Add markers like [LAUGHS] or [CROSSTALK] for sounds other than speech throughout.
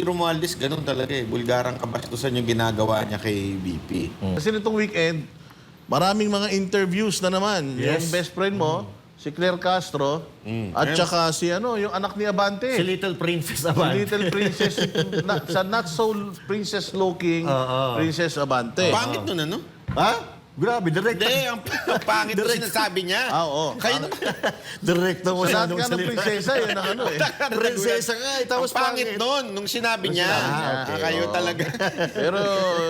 Romualdez, ganun talaga eh. Bulgarang kabastusan yung ginagawa niya kay BP. Kasi nitong weekend, maraming mga interviews na naman. Yung best friend mo, si Claire Castro, at saka si ano, yung anak ni Abante. Si Little Princess Si naman. Little Princess, na, sa not so princess looking, Princess Abante. Pangit nun ano? Ha? Grabe, direct. Hindi, ang, ang pangit na sinasabi niya. Ah, oo. [LAUGHS] Kayo naman. Direct mo Sa lahat siya nung ka ng prinsesa, yun ang ano eh. Prinsesa nga, eh, tapos ang pangit pangit. nun, nung sinabi niya. Ah, okay, kayo oo. talaga. [LAUGHS] Pero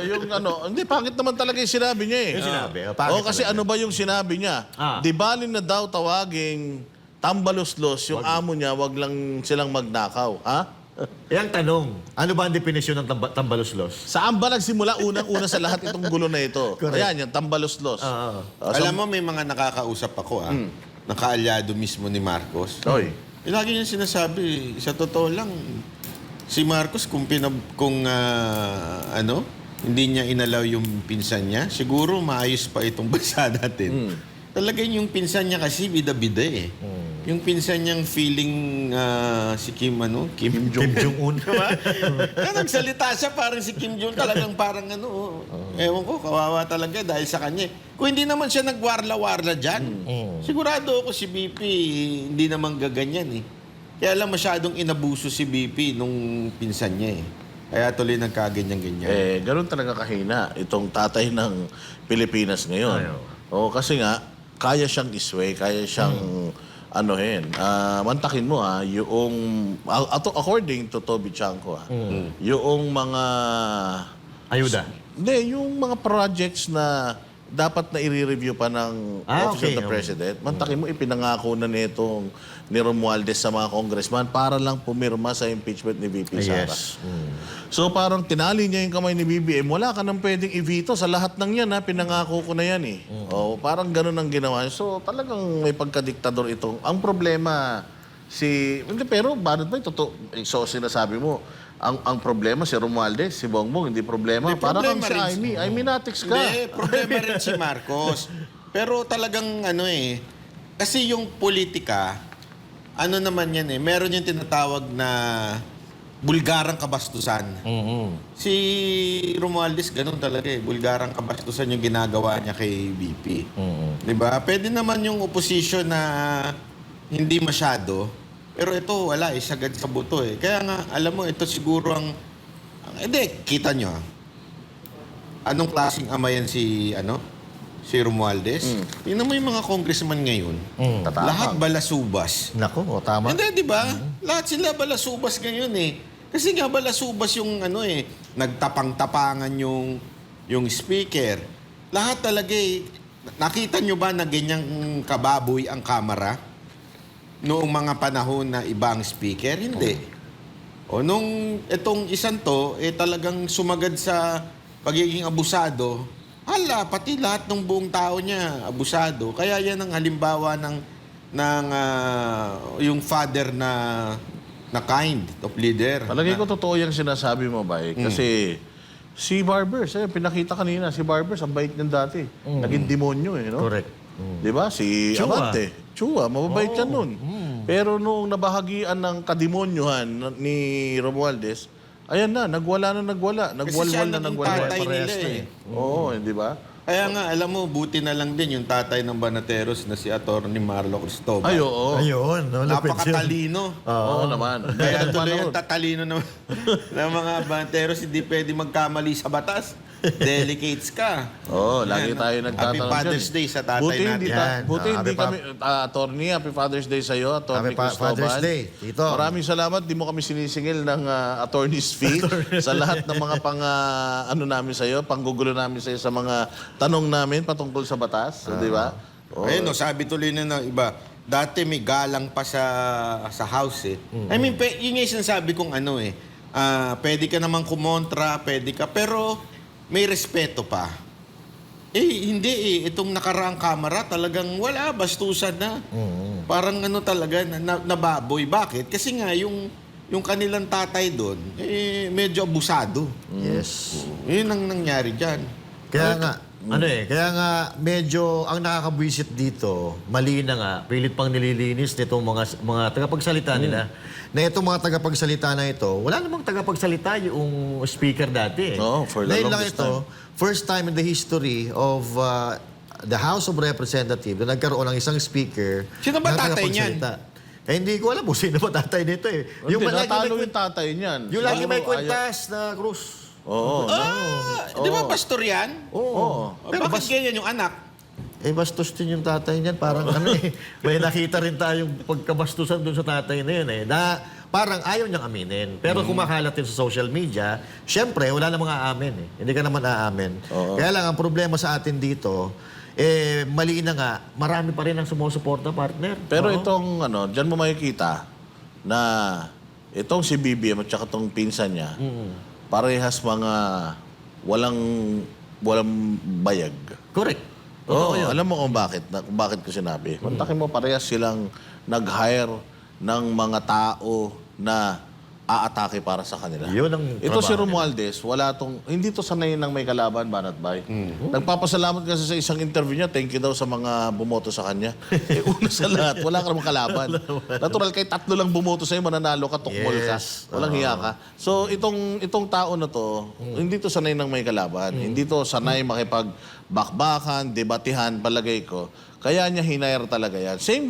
yung ano, hindi, pangit naman talaga yung sinabi niya eh. Yung sinabi, oh, Oo, pangit kasi talaga. ano ba yung sinabi niya? Ah. Di balin na daw tawaging tambaluslos yung amo niya, wag lang silang magnakaw. Ha? Yang tanong, ano ba ang definisyon ng tamba- tambaluslos? Saan ba nagsimula unang-una sa lahat itong gulo na ito? Correct. Ayan, yung tambaluslos. Oo. Ah, so- Alam mo, may mga nakakausap ako ah. Nakaalyado mismo ni Marcos. Oy. Eh, lagi niya sinasabi, sa totoo lang, si Marcos kung pinab kung ah, ano, hindi niya inalaw yung pinsan niya, siguro maayos pa itong bansa natin. Talaga yung pinsan niya kasi bida-bida eh. Yung pinsan niyang feeling ah, si Kim ano, Kim, Kim Jong-un. [LAUGHS] Diba? Kaya nagsalita siya parang si Kim Jong talagang parang ano, oh, ewan ko, kawawa talaga dahil sa kanya. Kung hindi naman siya nagwarla-warla dyan, sigurado ako si BP hindi naman gaganyan eh. Kaya lang masyadong inabuso si BP nung pinsan niya eh. Kaya tuloy nagkaganyan-ganyan. Eh, ganun talaga kahina itong tatay ng Pilipinas ngayon. Ayaw. Oo, kasi nga, kaya siyang isway, kaya siyang anuhin. Ah, mantakin mo ha, yung, a- ato, according to Toby Chanko ha, yung mga, Ayuda. hindi, yung mga projects na dapat na i-review pa ng Ah, Office of okay. the President. Mantakin mo, ipinangako na nitong ni Romualdez sa mga congressman para lang pumirma sa impeachment ni VP Sara. Yes. Mm. So parang tinali niya yung kamay ni BBM, wala ka nang pwedeng i-veto sa lahat ng yan ha, pinangako ko na yan eh. Oh, parang ganun ang ginawa. niya. So talagang may pagkadiktador itong. Ang problema si hindi pero bakit ba totoo so sinasabi mo ang ang problema si Romualdez, si Bongbong, hindi problema. Hindi, Parang kang problema si Amy, Amy Natix ka. Hindi, problema rin si Marcos. [LAUGHS] Pero talagang ano eh, kasi yung politika, ano naman yan eh, meron yung tinatawag na bulgarang kabastusan. Si Romualdez, ganun talaga eh. Bulgarang kabastusan yung ginagawa niya kay BP. Di ba? Pwede naman yung opposition na hindi masyado. Pero ito, wala eh. Sagad sa buto eh. Kaya nga, alam mo, ito siguro ang... ang hindi, kita nyo ah. Anong klaseng ama yan si, ano? Si Romualdez? Tingnan mo yung mga congressman ngayon. Tatapang. Lahat balasubas. Nako, oh, tama. Hindi, di ba? Lahat sila balasubas ngayon eh. Kasi nga balasubas yung ano eh, nagtapang-tapangan yung, yung speaker. Lahat talaga eh. Nakita nyo ba na ganyang kababoy ang kamera? Noong mga panahon na ibang speaker? Hindi. O nung itong isang to, eh talagang sumagad sa pagiging abusado, hala, pati lahat ng buong tao niya abusado. Kaya yan ang halimbawa ng ng ah, yung father na na kind of leader. Palagay ko totoo yung sinasabi mo, Bay. Kasi si Barbers, eh, pinakita kanina, si Barbers, ang bait niyan dati. Naging demonyo eh, no? Correct. Di ba? Si Chua. Abante. Chua, mababait yan nun. Pero nung nabahagian ng kadimonyohan ni Romualdez, ayan na, nagwala na nagwala. Nagwalwal na nagwalwal. tatay nila na eh. Oo, di ba? Kaya nga, alam mo, buti na lang din yung tatay ng Banateros na si Atty. Marlo Cristobal. Ay, oo. Ayun, no, lapit yun. Napakatalino. Oo naman. [LAUGHS] Kaya tuloy ang tatalino ng, [LAUGHS] ng mga Banateros, hindi pwede magkamali sa batas. Delicates ka. Oo, lagi Yan, tayo Happy nagtatanong Father's dyan. Day sa tatay buti Hindi natin. ta- Yan. buti Ah, hindi happy kami, uh, attorney, happy Father's Day sa iyo, attorney Happy Pa- Cristobal. Father's Day, Tito. Maraming salamat, di mo kami sinisingil ng ah, attorney's fee sa lahat ng mga pang, ah, ano namin sa iyo, panggugulo namin sa iyo sa mga tanong namin patungkol sa batas, Ah. di ba? Oo. Ayun, no, sabi tuloy na ng iba, dati may galang pa sa sa house eh. I mean, pe, yun nga yung sinasabi kong ano eh, ah, pwede ka naman kumontra, pwede ka, pero may respeto pa. Eh, hindi eh. Itong nakaraang kamera, talagang wala, bastusan na. Parang ano talaga, na, na, nababoy. Bakit? Kasi nga, yung, yung kanilang tatay doon, eh, medyo abusado. Yes. Yun ang nangyari dyan. Kaya nga, ano eh, kaya nga medyo ang nakakabwisit dito, mali na nga, pilit pang nililinis nitong mga mga tagapagsalita nila na itong mga tagapagsalita na ito, wala namang tagapagsalita yung speaker dati. eh. Oo, for the Ngayon lang longest ito, first time in the history of uh, the House of Representatives na nagkaroon ng isang speaker Sino ba na tatay niyan? tagapagsalita. Eh, hindi ko alam kung sino ba tatay nito eh. Yung ba lagi natalo may, yung tatay niyan. yung lagi may Siguro ayaw- na Cruz. Oo. Ah, di ba pastor yan? Oo. Oo. Pero Bakit ganyan yung anak? Eh, bastos din yung tatay niyan. Parang ano eh. [LAUGHS] May nakita rin tayong pagkabastusan dun sa tatay na yun eh. Na parang ayaw niyang aminin. Pero kumakalat din sa social media, syempre, wala namang aamin eh. Hindi ka naman aamin. Kaya lang, ang problema sa atin dito, eh, mali na nga, marami pa rin ang sumusuporta, partner. Pero Oo. itong ano, diyan mo makikita na itong si BBM at saka itong pinsan niya, parehas mga walang walang bayag. Correct. Oo, alam mo kung bakit, na, kung bakit ko sinabi. Mantakin mo, parehas silang nag-hire ng mga tao na aatake para sa kanila. Yun ang Ito si Romualdez, wala tong, hindi to sanay ng may kalaban, Banat Bay. Mm-hmm. Nagpapasalamat kasi sa isang interview niya, thank you daw sa mga bumoto sa kanya. [LAUGHS] eh, una sa lahat, wala ka namang kalaban. Natural, kay tatlo lang bumoto sa'yo, mananalo ka, tukmol Yes. ka. Walang hiya ka. So, itong, itong tao na to, hindi to sanay ng may kalaban. Hindi to sanay makipagbakbakan, debatihan, palagay ko. Kaya niya hinire talaga yan. Same